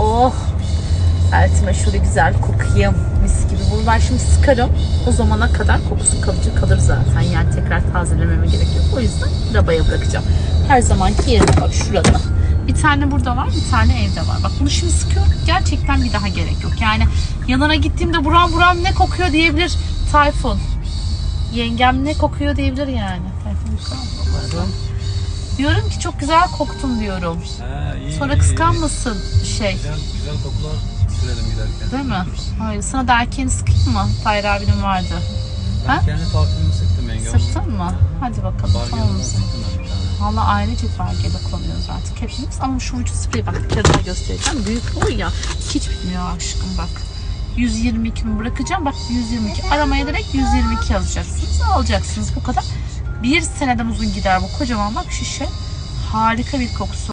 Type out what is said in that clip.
Oh. Eltime şöyle güzel kokayım. Mis gibi. Bunu ben şimdi sıkarım. O zamana kadar kokusu kalıcı kalır zaten. Yani tekrar tazelememe gerek yok. O yüzden arabaya bırakacağım. Her zamanki yerine bak şurada. Bir tane burada var, bir tane evde var. Bak bunu şimdi sıkıyorum. Gerçekten bir daha gerek yok. Yani yanına gittiğimde buram buram ne kokuyor diyebilir Tayfun. Yengem ne kokuyor diyebilir yani. Tayfun arada? Diyorum ki çok güzel koktun diyorum. Ha, iyi, Sonra iyi, kıskanmasın şey. Güzel, güzel kokular sürelim giderken. Değil mi? Hayır. Sana da erkeğini sıkayım mı? Tahir abinin vardı. Ben Ha? kendi parfümümü sıktım yenge. Sıktın mı? Hadi bakalım. Tamam mısın? Valla ailecek bargayla kullanıyoruz artık hepimiz. Ama şu vücut spreyi bak bir kere daha göstereceğim. Büyük boy ya. Hiç bitmiyor aşkım bak. 122 mi bırakacağım? Bak 122. Aramaya direkt 122 yazacaksınız. Alacaksınız bu kadar. Bir seneden uzun gider bu kocaman bak şişe. Harika bir kokusu.